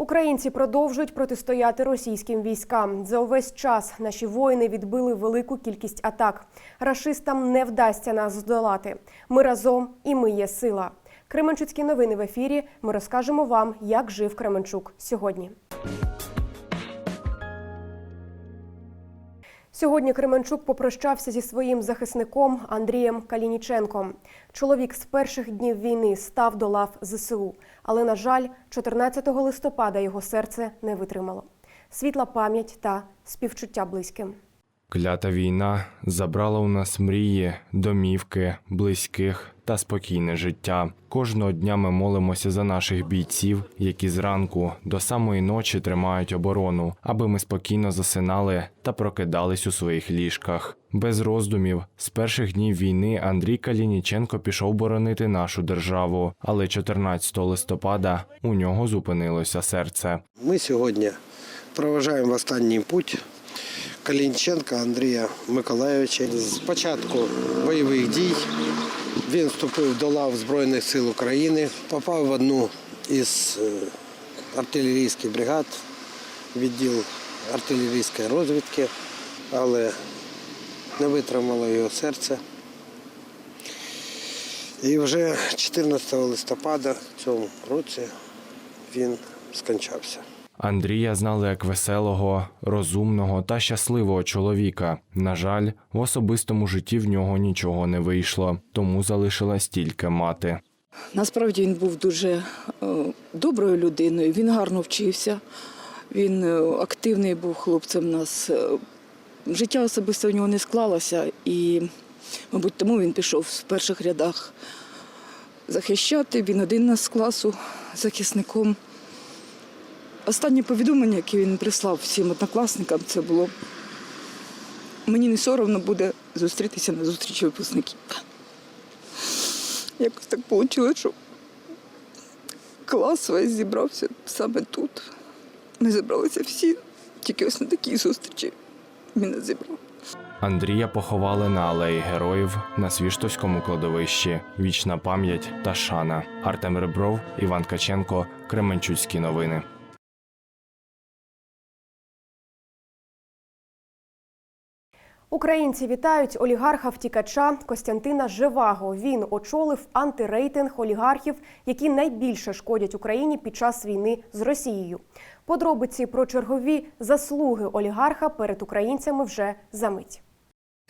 Українці продовжують протистояти російським військам. За увесь час наші воїни відбили велику кількість атак. Рашистам не вдасться нас здолати. Ми разом і ми є сила. Кременчуцькі новини в ефірі. Ми розкажемо вам, як жив Кременчук сьогодні. Сьогодні Кременчук попрощався зі своїм захисником Андрієм Калініченком. Чоловік з перших днів війни став до лав ЗСУ, але, на жаль, 14 листопада його серце не витримало. Світла пам'ять та співчуття близьким. Клята війна забрала у нас мрії, домівки, близьких та спокійне життя. Кожного дня ми молимося за наших бійців, які зранку до самої ночі тримають оборону, аби ми спокійно засинали та прокидались у своїх ліжках. Без роздумів, з перших днів війни Андрій Калініченко пішов боронити нашу державу, але 14 листопада у нього зупинилося серце. Ми сьогодні проважаємо в останній путь Калінченка Андрія Миколайовича. З початку бойових дій він вступив до лав Збройних сил України, попав в одну із е, артилерійських бригад, відділ артилерійської розвідки, але не витримало його серце. І вже 14 листопада в цьому році він скончався. Андрія знали як веселого, розумного та щасливого чоловіка. На жаль, в особистому житті в нього нічого не вийшло, тому залишилась тільки мати. Насправді він був дуже е, доброю людиною. Він гарно вчився. Він е, активний був хлопцем. Нас е, життя особисто в нього не склалося, і, мабуть, тому він пішов в перших рядах захищати. Він один нас з класу захисником. Останнє повідомлення, яке він прислав всім однокласникам, це було мені не соромно буде зустрітися на зустрічі випускників. Якось так вийшло, що клас весь зібрався саме тут. Ми зібралися всі, тільки ось на такій зустрічі він нас зібрав. Андрія поховали на алеї героїв на Свіштовському кладовищі. Вічна пам'ять та шана. Артем Ребров, Іван Каченко, Кременчуцькі новини. Українці вітають олігарха втікача Костянтина Живаго. Він очолив антирейтинг олігархів, які найбільше шкодять Україні під час війни з Росією. Подробиці про чергові заслуги олігарха перед українцями вже за мить.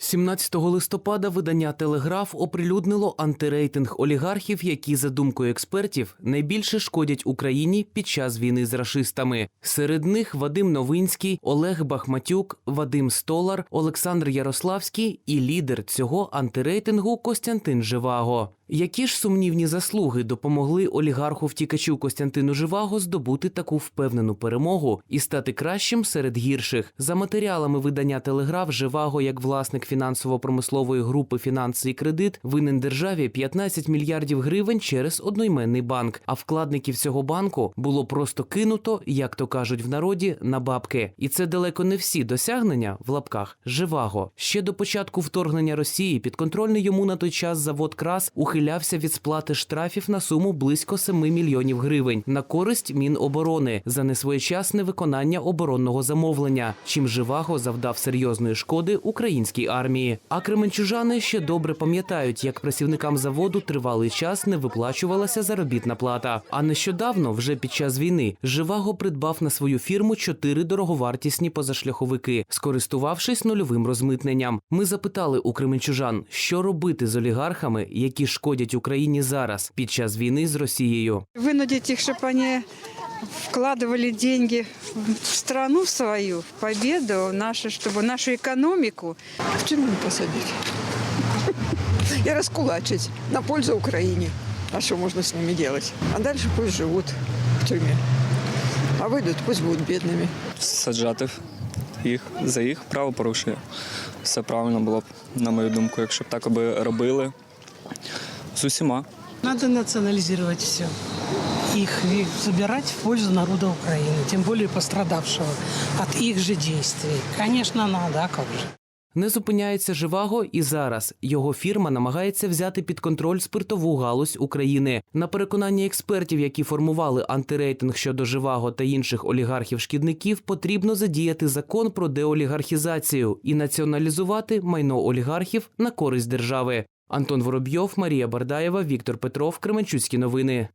17 листопада видання Телеграф оприлюднило антирейтинг олігархів, які, за думкою експертів, найбільше шкодять Україні під час війни з рашистами. Серед них Вадим Новинський, Олег Бахматюк, Вадим Столар, Олександр Ярославський і лідер цього антирейтингу Костянтин Живаго. Які ж сумнівні заслуги допомогли олігарху втікачу Костянтину Живаго здобути таку впевнену перемогу і стати кращим серед гірших? За матеріалами видання Телеграф Живаго, як власник фінансово-промислової групи «Фінанси і кредит, винен державі 15 мільярдів гривень через одноіменний банк. А вкладників цього банку було просто кинуто, як то кажуть в народі, на бабки. І це далеко не всі досягнення в лапках Живаго. Ще до початку вторгнення Росії підконтрольний йому на той час завод Крас ухилявся від сплати штрафів на суму близько 7 мільйонів гривень на користь Міноборони за несвоєчасне виконання оборонного замовлення, чим Живаго завдав серйозної шкоди українській армії. А кременчужани ще добре пам'ятають, як працівникам заводу тривалий час не виплачувалася заробітна плата. А нещодавно, вже під час війни, Живаго придбав на свою фірму чотири дороговартісні позашляховики, скористувавшись нульовим розмитненням. Ми запитали у кременчужан, що робити з олігархами, які шкодять Україні зараз під час війни з Росією. вынудить их, чтобы они вкладывали деньги в страну свою, в победу, в нашу, чтобы нашу экономику в тюрьму посадить и раскулачить на пользу Украине. А что можно с ними делать? А дальше пусть живут в тюрьме. А выйдут, пусть будут бедными. саджати їх за їх правопорушення. Все правильно було б, на мою думку, якщо б так аби робили з усіма. Надо национализировать все. Их забирать в пользу народа Украины, тем более пострадавшего от их же действий. Конечно, надо, а как же. Не зупиняється Живаго і зараз. Його фірма намагається взяти під контроль спиртову галузь України. На переконання експертів, які формували антирейтинг щодо Живаго та інших олігархів-шкідників, потрібно задіяти закон про деолігархізацію і націоналізувати майно олігархів на користь держави. Антон Воробйов, Марія Бардаєва, Віктор Петров, Кременчуцькі новини.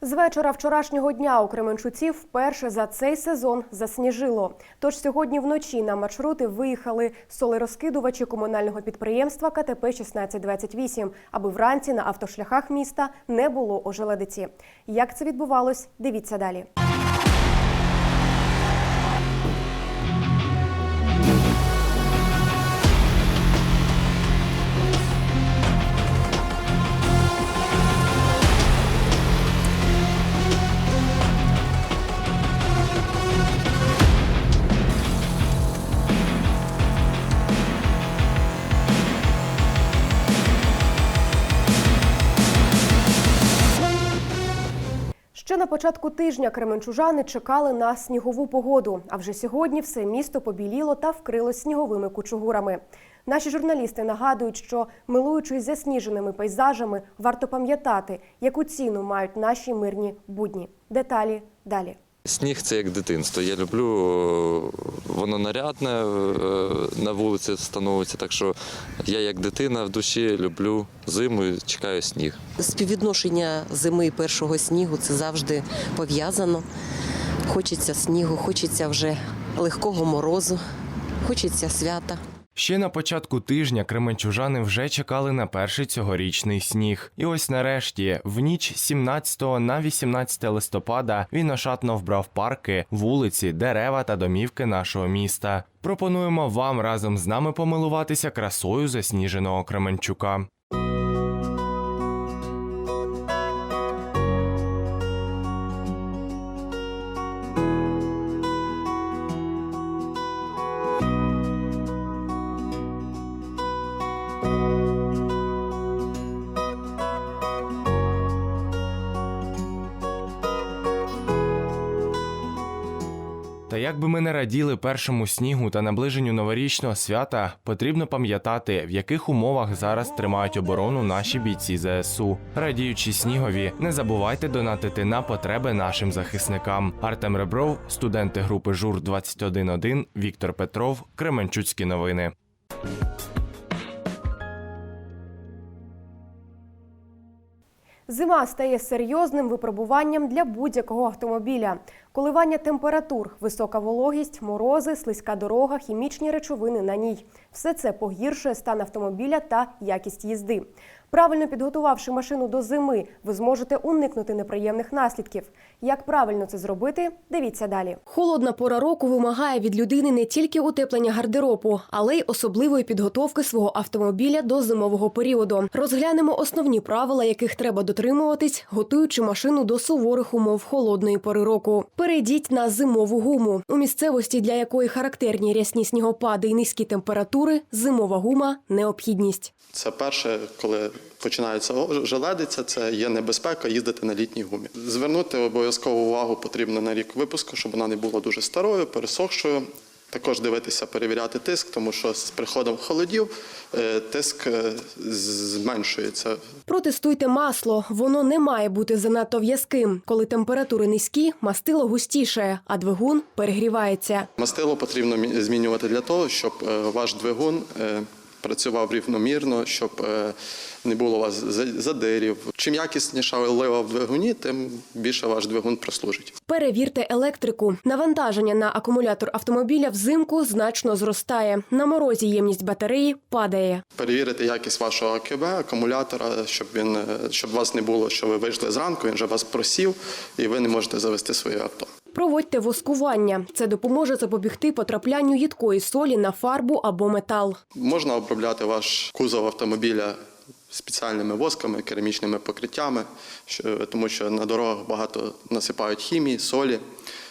З вечора вчорашнього дня у Кременчуці вперше за цей сезон засніжило. Тож сьогодні вночі на маршрути виїхали солерозкидувачі комунального підприємства КТП 1628, аби вранці на автошляхах міста не було ожеледиці. Як це відбувалось? Дивіться далі. Початку тижня кременчужани чекали на снігову погоду. А вже сьогодні все місто побіліло та вкрило сніговими кучугурами. Наші журналісти нагадують, що милуючись засніженими пейзажами, варто пам'ятати, яку ціну мають наші мирні будні. Деталі далі. Сніг це як дитинство. Я люблю, воно нарядне е, на вулиці становиться. Так що я як дитина в душі люблю зиму і чекаю сніг. Співвідношення зими і першого снігу це завжди пов'язано. Хочеться снігу, хочеться вже легкого морозу, хочеться свята. Ще на початку тижня кременчужани вже чекали на перший цьогорічний сніг. І ось нарешті, в ніч з 17 на 18 листопада він ошатно вбрав парки, вулиці, дерева та домівки нашого міста. Пропонуємо вам разом з нами помилуватися красою засніженого Кременчука. Як би ми не раділи першому снігу та наближенню новорічного свята, потрібно пам'ятати, в яких умовах зараз тримають оборону наші бійці ЗСУ. Радіючи снігові, не забувайте донатити на потреби нашим захисникам. Артем Ребров, студенти групи ЖУР 211 Віктор Петров, Кременчуцькі новини. Зима стає серйозним випробуванням для будь-якого автомобіля. Коливання температур, висока вологість, морози, слизька дорога, хімічні речовини на ній. Все це погіршує стан автомобіля та якість їзди. Правильно підготувавши машину до зими, ви зможете уникнути неприємних наслідків. Як правильно це зробити? Дивіться далі. Холодна пора року вимагає від людини не тільки утеплення гардеробу, але й особливої підготовки свого автомобіля до зимового періоду. Розглянемо основні правила, яких треба дотримуватись, готуючи машину до суворих умов холодної пори року. Перейдіть на зимову гуму у місцевості, для якої характерні рясні снігопади і низькі температури. Зимова гума необхідність. Це перше, коли починається желедиця, це є небезпека їздити на літній гумі. Звернути обов'язково увагу потрібно на рік випуску, щоб вона не була дуже старою, пересохшою. Також дивитися, перевіряти тиск, тому що з приходом холодів е, тиск е, зменшується. Протестуйте масло. Воно не має бути занадто в'язким. Коли температури низькі, мастило густіше, а двигун перегрівається. Мастило потрібно змінювати для того, щоб е, ваш двигун працював рівномірно, щоб е, не було у вас за- задирів. Чим якісніша олива в двигуні, тим більше ваш двигун прослужить. Перевірте електрику. Навантаження на акумулятор автомобіля взимку значно зростає. На морозі ємність батареї падає. Перевірити якість вашого АКБ, акумулятора, щоб він е, щоб у вас не було, що ви вийшли зранку, він вже вас просів, і ви не можете завести своє авто. Проводьте воскування. Це допоможе запобігти потраплянню їдкої солі на фарбу або метал. Можна обробляти ваш кузов автомобіля спеціальними восками, керамічними покриттями, тому що на дорогах багато насипають хімії, солі,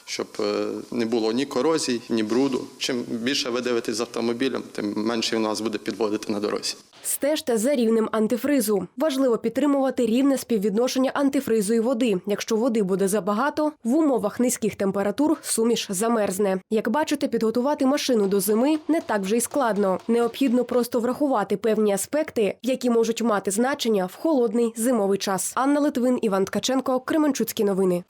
щоб е, не було ні корозій, ні бруду. Чим більше ви дивитесь з автомобілем, тим менше він вас буде підводити на дорозі. Стежте за рівнем антифризу. Важливо підтримувати рівне співвідношення антифризу і води. Якщо води буде забагато, в умовах низьких температур суміш замерзне. Як бачите, підготувати машину до зими не так вже й складно. Необхідно просто врахувати певні аспекти, які можуть мати значення в холодний зимовий час. Анна Литвин, Іван Ткаченко, Кременчуцькі новини.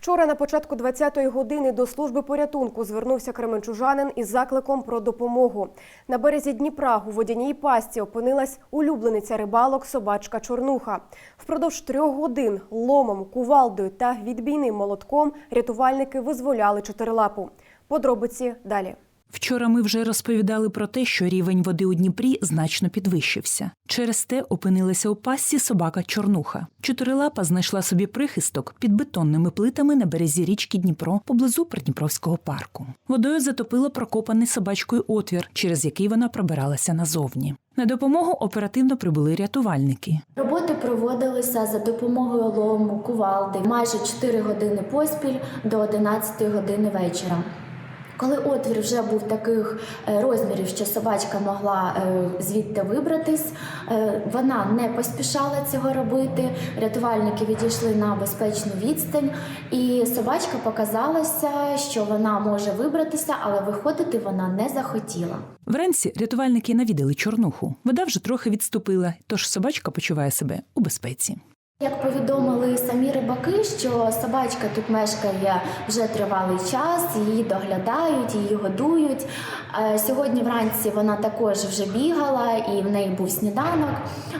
Вчора на початку 20-ї години до служби порятунку звернувся кременчужанин із закликом про допомогу. На березі Дніпра у водяній пасті опинилась улюблениця рибалок собачка Чорнуха. Впродовж трьох годин ломом, кувалдою та відбійним молотком рятувальники визволяли чотирилапу. Подробиці далі. Вчора ми вже розповідали про те, що рівень води у Дніпрі значно підвищився. Через те опинилася у пастці собака Чорнуха. Чотирилапа знайшла собі прихисток під бетонними плитами на березі річки Дніпро поблизу Придніпровського парку. Водою затопило прокопаний собачкою отвір, через який вона пробиралася назовні. На допомогу оперативно прибули рятувальники. Роботи проводилися за допомогою лому, кувалди майже 4 години поспіль до 11 години вечора. Коли отвір вже був таких е, розмірів, що собачка могла е, звідти вибратись, е, вона не поспішала цього робити. Рятувальники відійшли на безпечну відстань, і собачка показалася, що вона може вибратися, але виходити вона не захотіла. Вранці рятувальники навідали чорнуху. Вода вже трохи відступила, тож собачка почуває себе у безпеці. Як повідомили самі рибаки, що собачка тут мешкає вже тривалий час, її доглядають, її годують. Е, Сьогодні вранці вона також вже бігала і в неї був сніданок.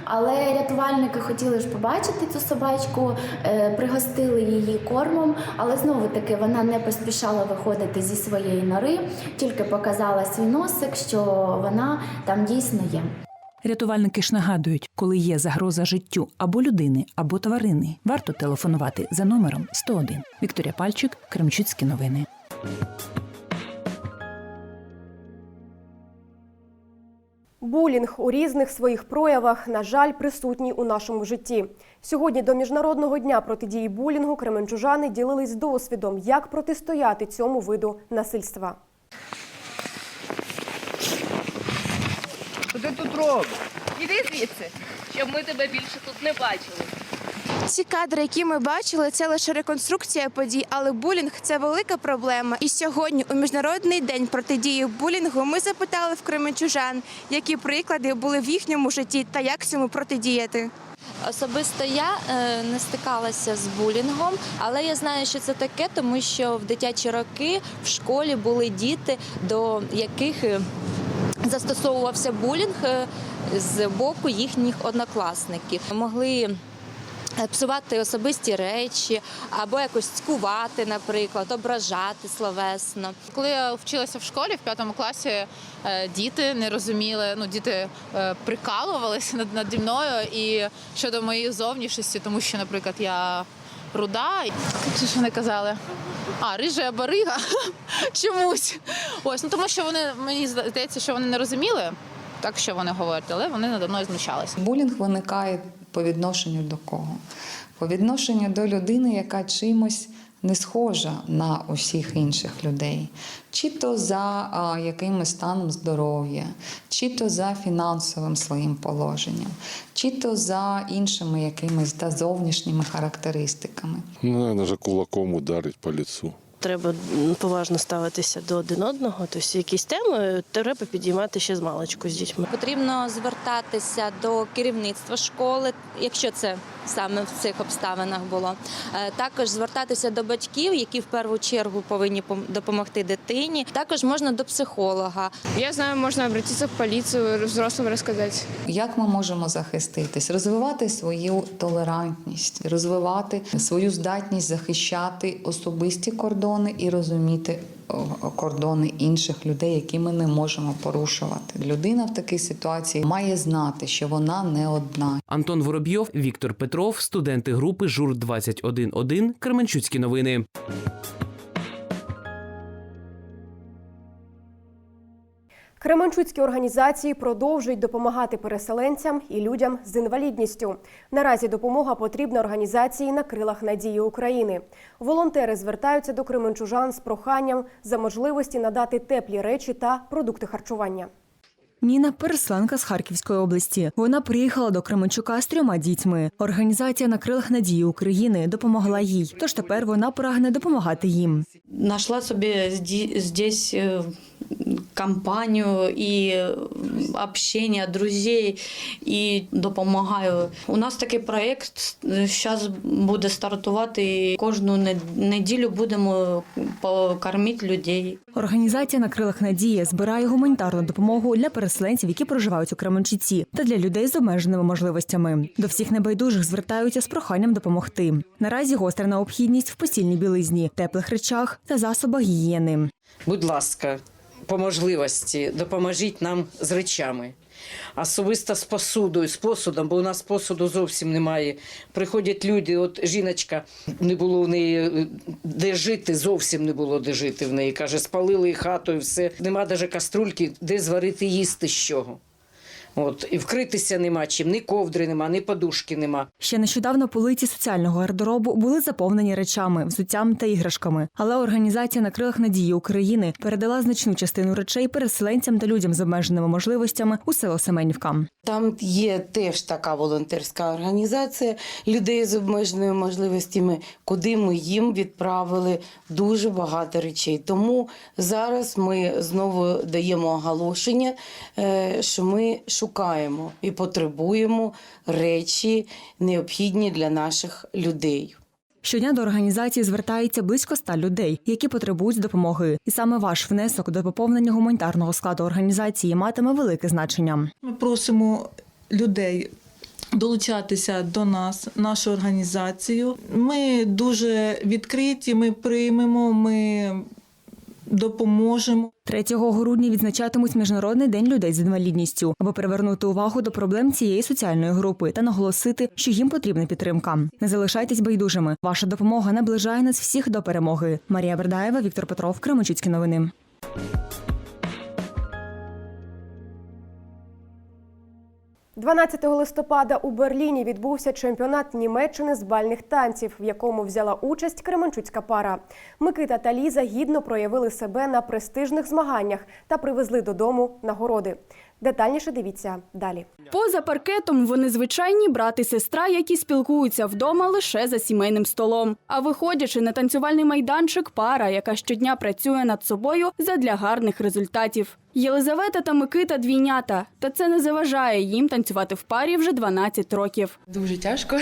Але рятувальники хотіли ж побачити цю собачку, е, пригостили її кормом, але знову таки вона не поспішала виходити зі своєї нори, тільки показала свій носик, що вона там дійсно є. Рятувальники ж нагадують, коли є загроза життю або людини, або тварини, варто телефонувати за номером 101. Вікторія Пальчик, Кремчуцькі новини. Булінг у різних своїх проявах, на жаль, присутній у нашому житті. Сьогодні до міжнародного дня протидії булінгу кременчужани ділились досвідом, як протистояти цьому виду насильства. Що ти тут робиш? Іди звідси, щоб ми тебе більше тут не бачили. Ці кадри, які ми бачили, це лише реконструкція подій, але булінг це велика проблема. І сьогодні, у міжнародний день протидії булінгу, ми запитали в кременчужан, які приклади були в їхньому житті та як цьому протидіяти. Особисто я е, не стикалася з булінгом, але я знаю, що це таке, тому що в дитячі роки в школі були діти, до яких е, застосовувався булінг е, з боку їхніх однокласників. Могли е, псувати особисті речі або якось цькувати, наприклад, ображати словесно. Коли я вчилася в школі в п'ятому класі, е, діти не розуміли, ну діти прикалувалися над наді мною і щодо моєї зовнішності, тому що, наприклад, я руда, ж вони казали? А, рижа барига чомусь. Ось, ну тому що вони мені здається, що вони не розуміли, так що вони говорять, але вони надо мною знущалися. Булінг виникає по відношенню до кого? По відношенню до людини, яка чимось не схожа на усіх інших людей, чи то за а, якимось станом здоров'я, чи то за фінансовим своїм положенням, чи то за іншими якимись та зовнішніми характеристиками. Ну, наверное, кулаком ударить по лицу. Треба поважно ставитися до один одного. Тобто якісь теми треба підіймати ще з маличку з дітьми. Потрібно звертатися до керівництва школи, якщо це саме в цих обставинах було. Е, Також звертатися до батьків, які в першу чергу повинні пом- допомогти дитині. Також можна до психолога. Я знаю, можно обратиться в полицию, взрослым рассказать. Як ми можемо захиститись, розвивати свою толерантність, розвивати свою здатність захищати особисті кордони і розуміти кордони інших людей, які ми не можемо порушувати. Людина в такій ситуації має знати, що вона не одна. Антон Воробйов, Віктор Петров, студенти групи ЖУР 211 Кременчуцькі новини. Кременчуцькі організації продовжують допомагати переселенцям і людям з інвалідністю. Наразі допомога потрібна організації на крилах надії України. Волонтери звертаються до кременчужан з проханням за можливості надати теплі речі та продукти харчування. Ніна переселенка з Харківської області. Вона приїхала до Кременчука з трьома дітьми. Організація на крилах надії України допомогла їй. Тож тепер вона прагне допомагати їм. Нашла собі здесь е, компанію і е, общення, друзей і допомагаю. У нас такий проєкт зараз буде стартувати. і Кожну неділю будемо покормити людей. Організація на крилах надії збирає гуманітарну допомогу для переселенців, які проживають у Кременчуці, та для людей з обмеженими можливостями. До всіх небайдужих звертаються з проханням допомогти. Наразі гостра необхідність в постільній білизні, теплих речах та засобах гігієни. Будь ласка, по можливості допоможіть нам з речами. Особисто з посудою, з посудом, бо у нас посуду зовсім немає. Приходять люди, от жіночка, не було в неї е, де жити, зовсім не було де жити в неї. Каже, спалили хату, і все. Нема навіть каструльки, де зварити їсти з чого. От, і вкритися нема чим, ні ковдри нема, ні подушки нема. Ще нещодавно полиці соціального гардеробу були заповнені речами, взуттям та іграшками. Але організація на крилах надії України передала значну частину речей переселенцям та людям з обмеженими можливостями у село Семенівка. Там є теж така волонтерська організація людей з обмеженими можливостями, куди ми їм відправили дуже багато речей. Тому зараз ми знову даємо оголошення, е, що ми шукаємо і потребуємо речі необхідні для наших людей. Щодня до організації звертається близько ста людей, які потребують допомоги. І саме ваш внесок до поповнення гуманітарного складу організації матиме велике значення. Ми просимо людей долучатися до нас, нашу організацію. Ми дуже відкриті, ми приймемо, ми допоможемо. 3 грудня відзначатимуть міжнародний день людей з інвалідністю, аби привернути увагу до проблем цієї соціальної групи та наголосити, що їм потрібна підтримка. Не залишайтесь байдужими. Ваша допомога наближає нас всіх до перемоги. Марія Бердаєва, Віктор Петров, Кременчуцькі новини. – 12 листопада у Берліні відбувся чемпіонат Німеччини з бальних танців, в якому взяла участь кременчуцька пара. Микита та Ліза гідно проявили себе на престижних змаганнях та привезли додому нагороди. Детальніше дивіться далі. Поза паркетом вони звичайні брат і сестра, які спілкуються вдома лише за сімейним столом. А виходячи на танцювальний майданчик, пара, яка щодня працює над собою задля гарних результатів. Єлизавета та Микита двійнята, та це не заважає їм танцювати в парі вже 12 років. Дуже тяжко,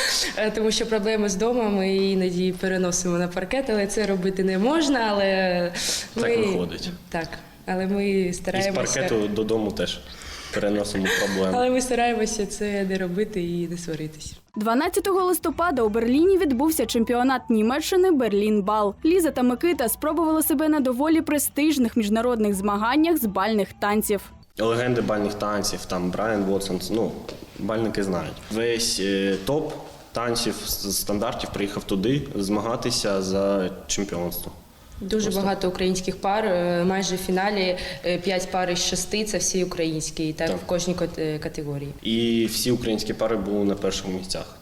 тому що проблеми з домом ми іноді переносимо на паркет, але це робити не можна. Але ми... Так виходить. Так, але ми І з паркету додому теж переносимо проблеми. Але ми стараємося це не робити і не сваритись. 12 листопада у Берліні відбувся чемпіонат Німеччини Берлін-Бал. Ліза та Микита спробували себе на доволі престижних міжнародних змаганнях з бальних танців. Легенди бальних танців, там Брайан Вотсон, ну, бальники знають. Весь е, топ танців з стандартів приїхав туди змагатися за чемпіонство. Дуже багато українських пар. е, Майже в фіналі п'ять пар із шести – це всі українські, і так, Так. в кожній е, категорії. І всі українські пари були на перших місцях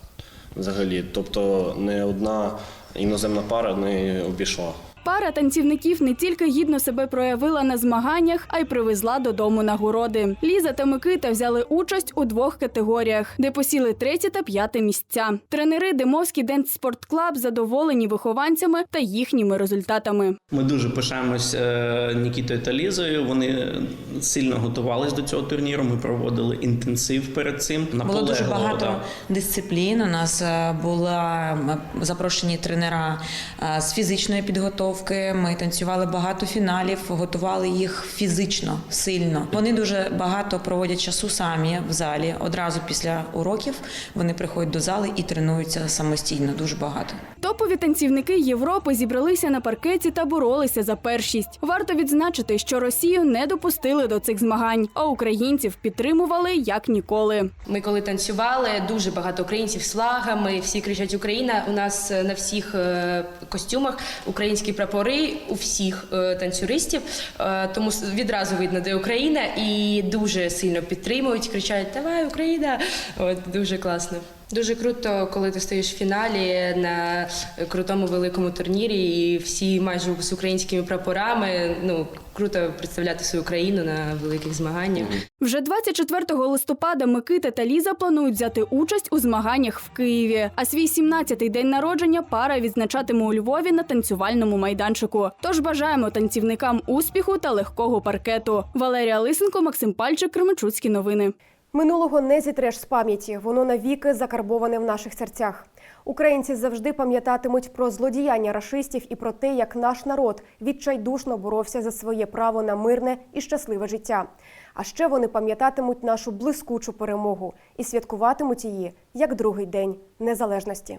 взагалі. Тобто не одна іноземна пара не обійшла. Пара танцівників не тільки гідно себе проявила на змаганнях, а й привезла додому нагороди. Ліза та Микита взяли участь у двох категоріях, де посіли третє та п'яте місця. Тренери Демовський Денс Спорт Клаб задоволені вихованцями та їхніми результатами. Ми дуже пишаємось е, Нікітою та Лізою. Вони сильно готувались до цього турніру. Ми проводили інтенсив перед цим. Було дуже багато да. дисциплін. У нас е, була запрошені тренера е, з фізичної підготовки. Ми танцювали багато фіналів, готували їх фізично, сильно. Вони дуже багато проводять часу самі в залі. Одразу після уроків вони приходять до зали і тренуються самостійно. Дуже багато. Топові танцівники Європи зібралися на паркеті та боролися за першість. Варто відзначити, що Росію не допустили до цих змагань, а українців підтримували як ніколи. Ми коли танцювали, дуже багато українців з флагами, всі кричать Україна. У нас е, на всіх е, костюмах українські прапори у всіх е, танцюристів. Е, Тому відразу видно, де Україна, і дуже сильно підтримують, кричать Давай, Україна! От дуже класно. Дуже круто, коли ти стоїш в фіналі на крутому великому турнірі, і всі майже з українськими прапорами. Ну круто представляти свою країну на великих змаганнях. Вже 24 листопада Микита та Ліза планують взяти участь у змаганнях в Києві. А свій 17-й день народження пара відзначатиме у Львові на танцювальному майданчику. Тож бажаємо танцівникам успіху та легкого паркету. Валерія Лисенко, Максим Пальчик, Кременчуцькі новини. Минулого не зітреш з пам'яті, воно навіки закарбоване в наших серцях. Українці завжди пам'ятатимуть про злодіяння рашистів і про те, як наш народ відчайдушно боровся за своє право на мирне і щасливе життя. А ще вони пам'ятатимуть нашу блискучу перемогу і святкуватимуть її як другий день незалежності.